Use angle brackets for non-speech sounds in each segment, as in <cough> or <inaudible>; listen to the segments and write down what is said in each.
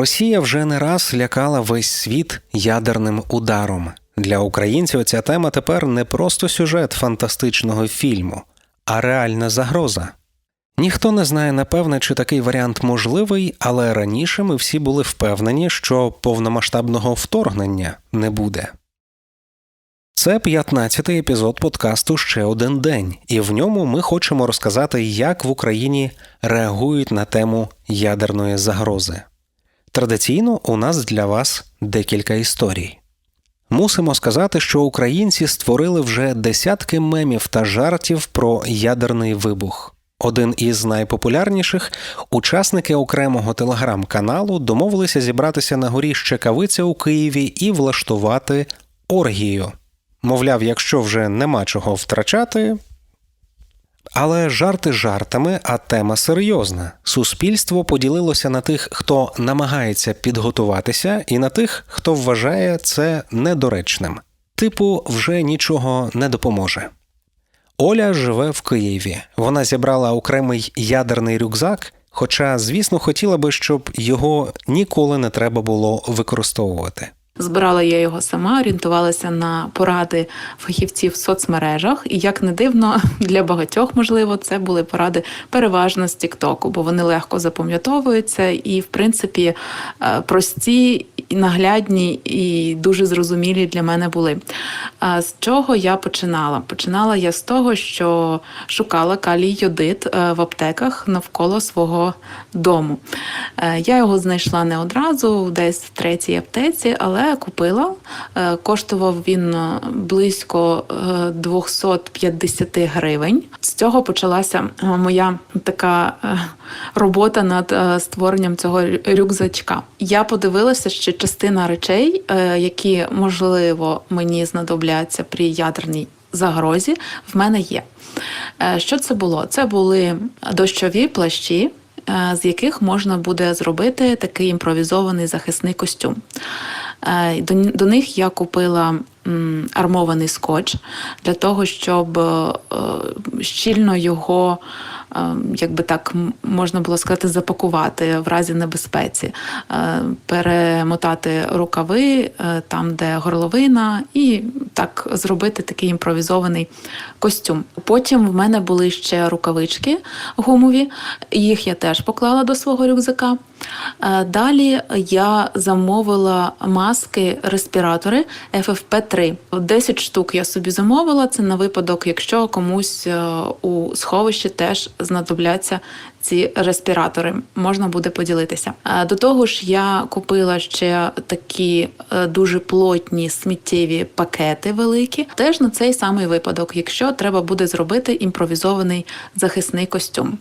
Росія вже не раз лякала весь світ ядерним ударом. Для українців ця тема тепер не просто сюжет фантастичного фільму, а реальна загроза. Ніхто не знає напевне, чи такий варіант можливий, але раніше ми всі були впевнені, що повномасштабного вторгнення не буде. Це 15-й епізод подкасту Ще один день, і в ньому ми хочемо розказати, як в Україні реагують на тему ядерної загрози. Традиційно у нас для вас декілька історій. Мусимо сказати, що українці створили вже десятки мемів та жартів про ядерний вибух. Один із найпопулярніших учасники окремого телеграм-каналу домовилися зібратися на горі Щекавиця у Києві і влаштувати оргію. Мовляв, якщо вже нема чого втрачати. Але жарти жартами, а тема серйозна. Суспільство поділилося на тих, хто намагається підготуватися, і на тих, хто вважає це недоречним. Типу, вже нічого не допоможе. Оля живе в Києві. Вона зібрала окремий ядерний рюкзак, хоча, звісно, хотіла би, щоб його ніколи не треба було використовувати. Збирала я його сама, орієнтувалася на поради фахівців в соцмережах. І як не дивно, <laughs> для багатьох, можливо, це були поради переважно з Тіктоку, бо вони легко запам'ятовуються і, в принципі, е, прості, і наглядні і дуже зрозумілі для мене були. З чого я починала? Починала я з того, що шукала калій йодит е, в аптеках навколо свого дому. Е, Я його знайшла не одразу, десь в третій аптеці, але купила. Е, Коштував він близько е, 250 гривень. З цього почалася моя така робота над створенням цього рюкзачка. Я подивилася, що частина речей, е, які можливо мені знадобляться при ядерній загрозі, в мене є. Е, Що це було? Це були дощові плащі, е, з яких можна буде зробити такий імпровізований захисний костюм. До, них я купила армований скотч для того, щоб е, щільно його, е, як би так можна було сказати, запакувати в разі небезпеці, Е, перемотати рукави там, де горловина, і так зробити такий імпровізований костюм. Потім в мене були ще рукавички гумові, їх я теж поклала до свого рюкзака. Далі я замовила маски, респіратори FFP3. 10 штук я собі замовила. Це на випадок, якщо комусь е, у сховищі теж знадобляться ці респіратори. Можна буде поділитися. Е, До того ж, я купила ще такі е, дуже плотні сміттєві пакети великі. Теж на цей самий випадок, якщо треба буде зробити імпровізований захисний костюм.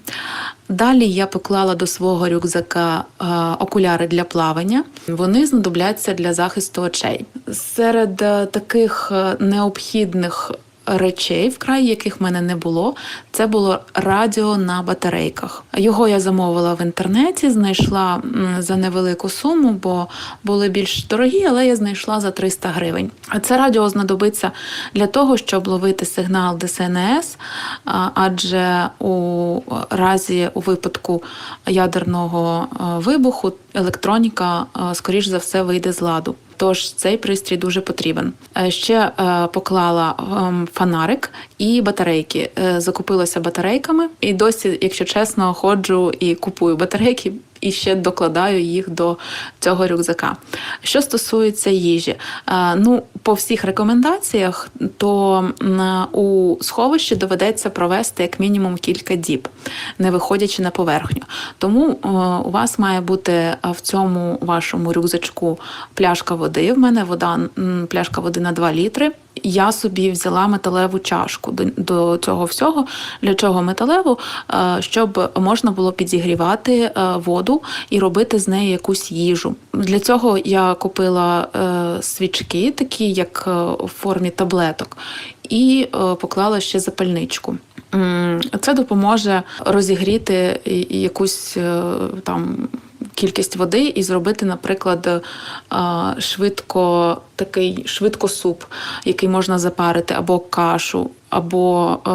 Далі я поклала до свого рюкзака е, окуляри для плавання. Вони знадобляться для захисту очей. Серед таких необхідних речей, вкрай яких в мене не було, це було радіо на батарейках. Його я замовила в інтернеті, знайшла за невелику суму, бо були більш дорогі, але я знайшла за 300 гривень. А Це радіо знадобиться для того, щоб ловити сигнал ДСНС, адже у разі у випадку ядерного е, вибуху електроніка, е, скоріш за все, вийде з ладу. Тож цей пристрій дуже потрібен. Е, Ще е, поклала ем, фонарик і батарейки. Е, Закупилася батарейками, і досі, якщо чесно, ходжу і купую батарейки. І ще докладаю їх до цього рюкзака. Що стосується їжі, е, ну по всіх рекомендаціях, то у сховищі доведеться провести як мінімум кілька діб, не виходячи на поверхню. Тому е, у вас має бути е, в цьому вашому рюкзачку пляшка води. В мене вода пляшка води на 2 літри. Я собі взяла металеву чашку до, до цього всього. Для чого металеву? Е, Щоб можна було підігрівати е, воду і робити з неї якусь їжу. Для цього я купила е, свічки, такі як в формі таблеток, і поклала ще запальничку. Це допоможе розігріти якусь там кількість води і зробити, наприклад, швидко такий швидко суп, який можна запарити, або кашу. або е,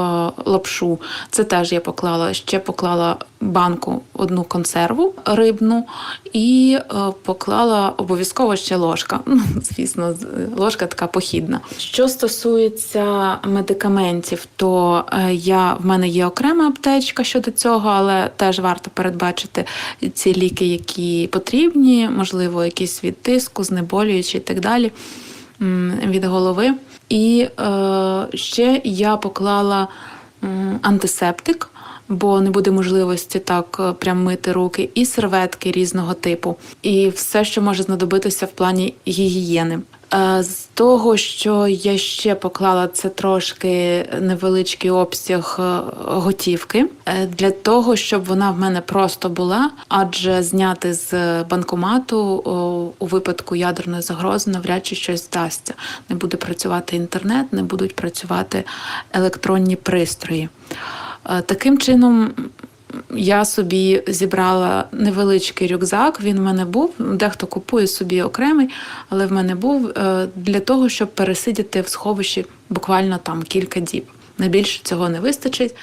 лапшу. Це теж я поклала. Ще поклала банку одну консерву рибну і е, поклала обов'язково ще ложка. <laughs> Ну, Звісно, ложка така похідна. Що стосується медикаментів, то е, я в мене є окрема аптечка щодо цього, але теж варто передбачити ці ліки, які потрібні, можливо, якісь від тиску, знеболюючі і так далі від голови. І е, ще я поклала антисептик, бо не буде можливості так е, прям мити руки, і серветки різного типу, і все, що може знадобитися в плані гігієни. Е, З того, що я ще поклала, це трошки невеличкий обсяг е, готівки для того, щоб вона в мене просто була, адже зняти з банкомату у випадку ядерної загрози навряд чи щось вдасться. Не буде працювати інтернет, не будуть працювати електронні пристрої. Е, Таким чином. Я собі зібрала невеличкий рюкзак. Він в мене був. Дехто купує собі окремий, але в мене був е, для того, щоб пересидіти в сховищі буквально там кілька діб. На більше цього не вистачить.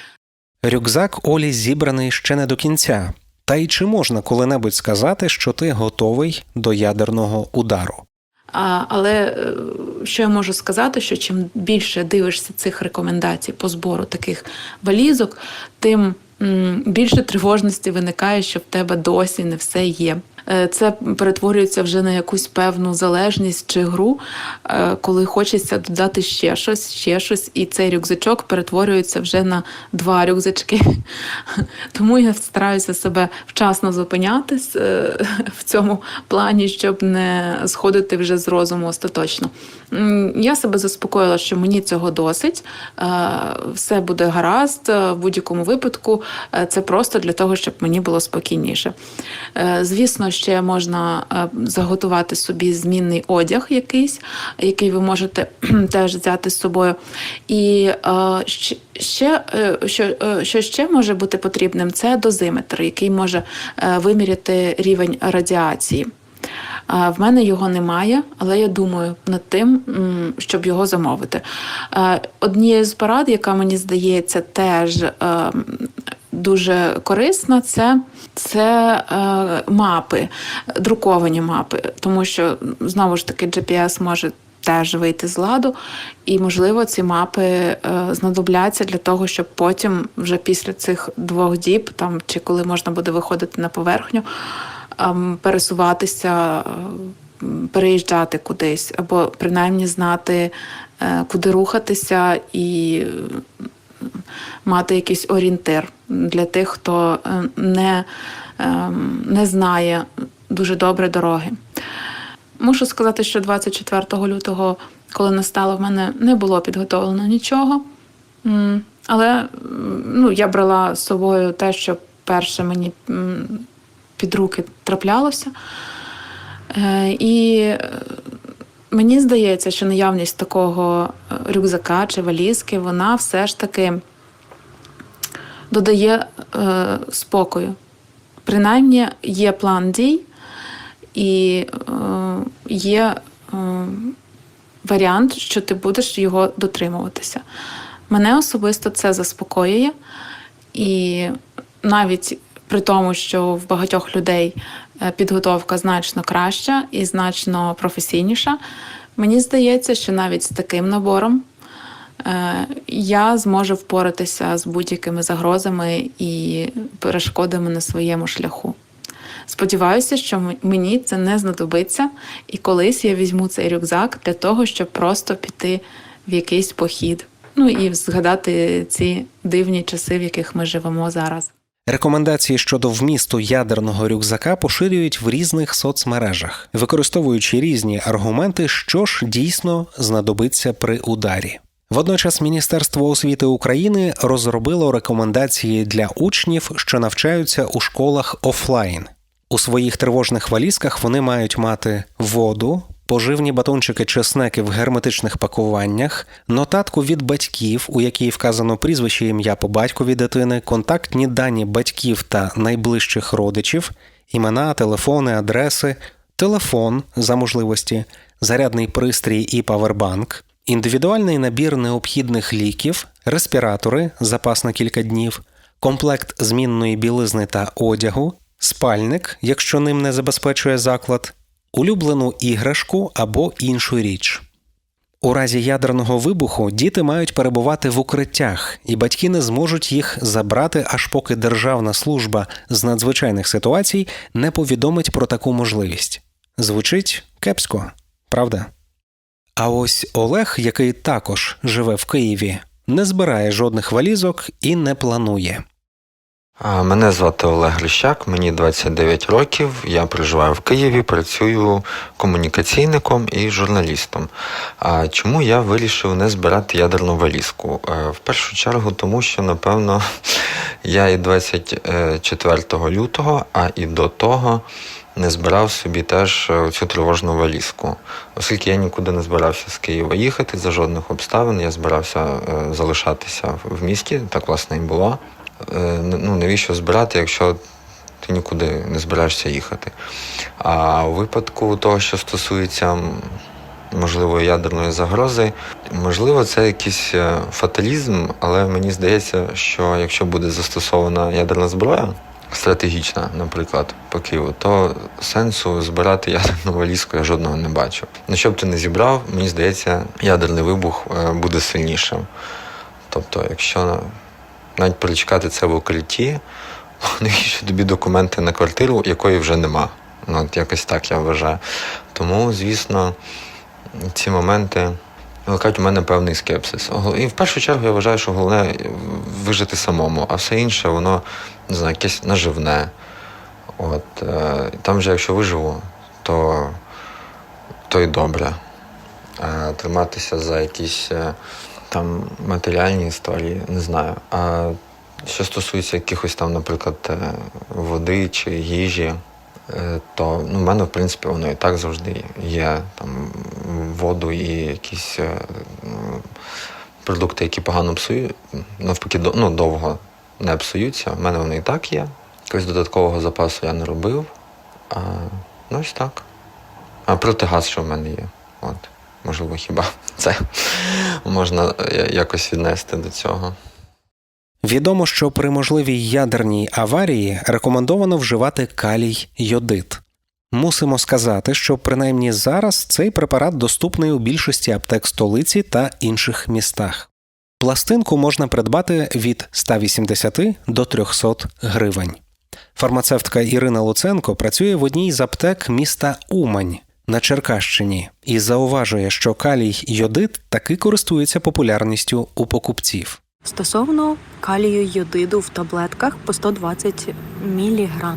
Рюкзак Олі зібраний ще не до кінця. Та й чи можна коли-небудь сказати, що ти готовий до ядерного удару? А, але е, що я можу сказати, що чим більше дивишся цих рекомендацій по збору таких валізок, тим більше тривожності виникає, що в тебе досі не все є. Е, Це перетворюється вже на якусь певну залежність чи гру, е, коли хочеться додати ще щось, ще щось, і цей рюкзачок перетворюється вже на два рюкзачки. <laughs> Тому я стараюся себе вчасно зупинятись е, <laughs> в цьому плані, щоб не сходити вже з розуму остаточно. Я себе заспокоїла, що мені цього досить, все буде гаразд в будь-якому випадку. Це просто для того, щоб мені було спокійніше. Звісно, ще можна е, заготувати собі змінний одяг якийсь, який ви можете <clears throat> теж взяти з собою. І е, ще, е, що, що ще може бути потрібним, це дозиметр, який може виміряти рівень радіації. В мене його немає, але я думаю над тим, щоб його замовити. Однією з порад, яка мені здається, теж е, дуже корисна, це, це е, мапи, друковані мапи, тому що знову ж таки GPS може. Теж вийти з ладу, і можливо ці мапи е, знадобляться для того, щоб потім, вже після цих двох діб, там чи коли можна буде виходити на поверхню, ем, пересуватися, ем, переїжджати кудись, або принаймні знати, е, куди рухатися, і мати якийсь орієнтир для тих, хто е, не, ем, не знає дуже добре дороги. Мушу сказати, що 24 лютого, коли настало, в мене не було підготовлено нічого. Але ну, я брала з собою те, що перше мені під руки траплялося. Е, І е, мені здається, що наявність такого рюкзака чи валізки, вона все ж таки додає е, спокою. Принаймні є план дій і е, є е, варіант, що ти будеш його дотримуватися. Мене особисто це заспокоює, і навіть при тому, що в багатьох людей е, підготовка значно краща і значно професійніша, мені здається, що навіть з таким набором я зможу впоратися з будь-якими загрозами і перешкодами на своєму шляху. Сподіваюся, що мені це не знадобиться, і колись я візьму цей рюкзак для того, щоб просто піти в якийсь похід. Ну і згадати ці дивні часи, в яких ми живемо зараз. Рекомендації щодо вмісту ядерного рюкзака поширюють в різних соцмережах, використовуючи різні аргументи, що ж дійсно знадобиться при ударі. Водночас Міністерство освіти України розробило рекомендації для учнів, що навчаються у школах офлайн. У своїх тривожних валізках вони мають мати воду, поживні батончики чи снеки в герметичних пакуваннях, нотатку від батьків, у якій вказано прізвище ім'я по батькові дитини, контактні дані батьків та найближчих родичів, імена, телефони, адреси, телефон за можливості, зарядний пристрій і павербанк, індивідуальний набір необхідних ліків, респіратори, запас на кілька днів, комплект змінної білизни та одягу, спальник, якщо ним не забезпечує заклад, улюблену іграшку або іншу річ. У разі ядерного вибуху діти мають перебувати в укриттях, і батьки не зможуть їх забрати, аж поки Державна служба з надзвичайних ситуацій не повідомить про таку можливість. Звучить кепсько, правда? А ось Олег, який також живе в Києві, не збирає жодних валізок і не планує. Мене звати Олег Ліщак, мені 29 років. Я проживаю в Києві, працюю комунікаційником і журналістом. А чому я вирішив не збирати ядерну валізку? Е, В першу чергу, тому що, напевно, <laughs> я і 24 лютого, а і до того не збирав собі теж е, цю тривожну валізку. Оскільки я нікуди не збирався з Києва їхати за жодних обставин, я збирався е, залишатися в місті, так власне і було. Е, ну, навіщо збирати, якщо ти нікуди не збираєшся їхати. А у випадку того, що стосується можливої ядерної загрози, можливо, це якийсь фаталізм, але мені здається, що якщо буде застосована ядерна зброя, стратегічна, наприклад, по Києву, то сенсу збирати ядерну валізку я жодного не бачу. Ну, що б ти не зібрав, мені здається, ядерний вибух е, буде сильнішим. Тобто, якщо навіть перечекати це в укритті, <laughs> навіщо тобі документи на квартиру, якої вже нема. Ну, от якось так я вважаю. Тому, звісно, ці моменти викликають у мене певний скепсис. І в першу чергу я вважаю, що головне вижити самому, а все інше, воно не знаю, якесь наживне. От, е, там вже якщо виживу, то, то й добре. А триматися за якісь е, там матеріальні історії, не знаю. А що стосується якихось там, наприклад, е, води чи їжі, е, то ну, в мене, в принципі, воно і так завжди є там воду і якісь е, продукти, які погано псують, навпаки, ну, довго не псуються. У мене вони і так є. Якогось додаткового запасу я не робив. А, ну, ось так. А протигаз, що в мене є. От. Можливо, хіба це можна е, якось віднести до цього. Відомо, що при можливій ядерній аварії рекомендовано вживати калій йодит. Мусимо сказати, що принаймні зараз цей препарат доступний у більшості аптек столиці та інших містах. Пластинку можна придбати від 180 до 300 гривень. Фармацевтка Ірина Луценко працює в одній з аптек міста Умань на Черкащині і зауважує, що калій йодит таки користується популярністю у покупців. Стосовно калію йодиду в таблетках по 120 мг.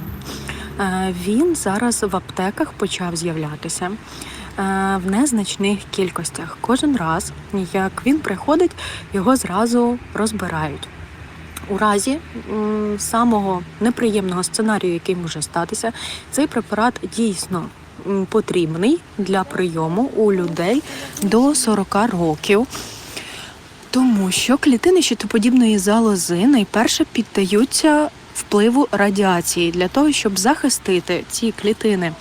Він зараз в аптеках почав з'являтися е, в незначних кількостях. Кожен раз, як він приходить, його зразу розбирають. У разі самого неприємного сценарію, який може статися, цей препарат дійсно потрібний для прийому у людей до 40 років. Тому що клітини щитоподібної залози найперше піддаються впливу радіації для того, щоб захистити ці клітини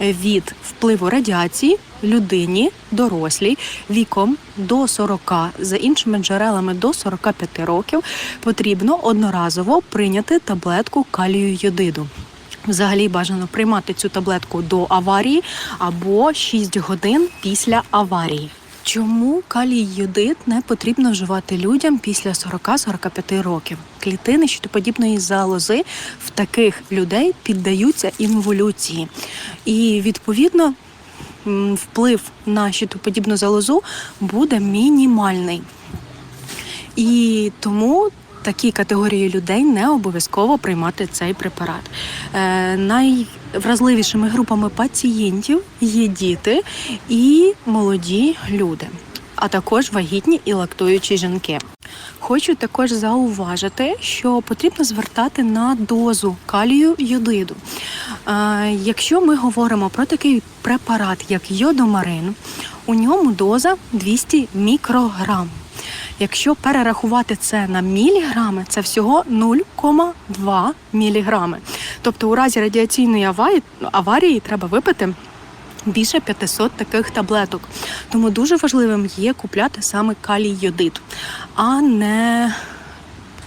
від впливу радіації людині дорослій віком до 40, за іншими джерелами до 45 років, потрібно одноразово прийняти таблетку калію йодиду. Взагалі бажано приймати цю таблетку до аварії або 6 годин після аварії. Чому калій йодид не потрібно вживати людям після 40-45 років? Клітини щитоподібної залози в таких людей піддаються інволюції, і відповідно вплив на щитоподібну залозу буде мінімальний. І тому такій категорії людей не обов'язково приймати цей препарат. Е, найвразливішими групами пацієнтів є діти і молоді люди, а також вагітні і лактуючі жінки. Хочу також зауважити, що потрібно звертати на дозу калію йодиду. Якщо ми говоримо про такий препарат, як йодомарин, у ньому доза 200 мікрограм. Якщо перерахувати це на міліграми, це всього 0,2 міліграми. Тобто у разі радіаційної аварії, аварії треба випити більше 500 таких таблеток. Тому дуже важливим є купляти саме калій йодид, а не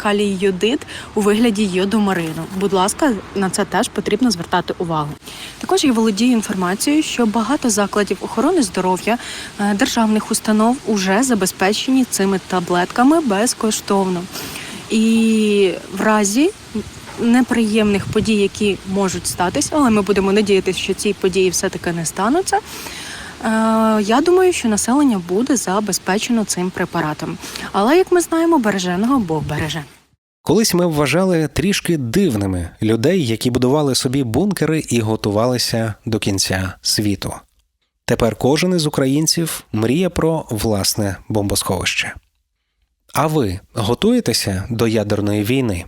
калій йодид у вигляді йодомарину. Будь ласка, на це теж потрібно звертати увагу. Також я володію інформацією, що багато закладів охорони здоров'я е, державних установ уже забезпечені цими таблетками безкоштовно. І в разі неприємних подій, які можуть статися, але ми будемо надіятися, що ці події все-таки не стануться. е, Я думаю, що населення буде забезпечено цим препаратом. Але як ми знаємо, береженого Бог береже. Колись ми вважали трішки дивними людей, які будували собі бункери і готувалися до кінця світу. Тепер кожен із українців мріє про власне бомбосховище. А ви готуєтеся до ядерної війни?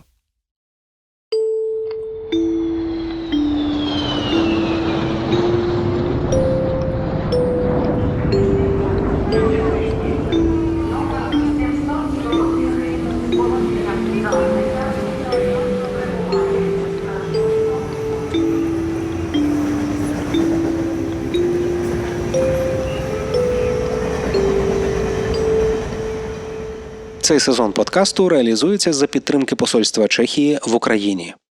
Цей сезон подкасту реалізується за підтримки Посольства Чехії в Україні.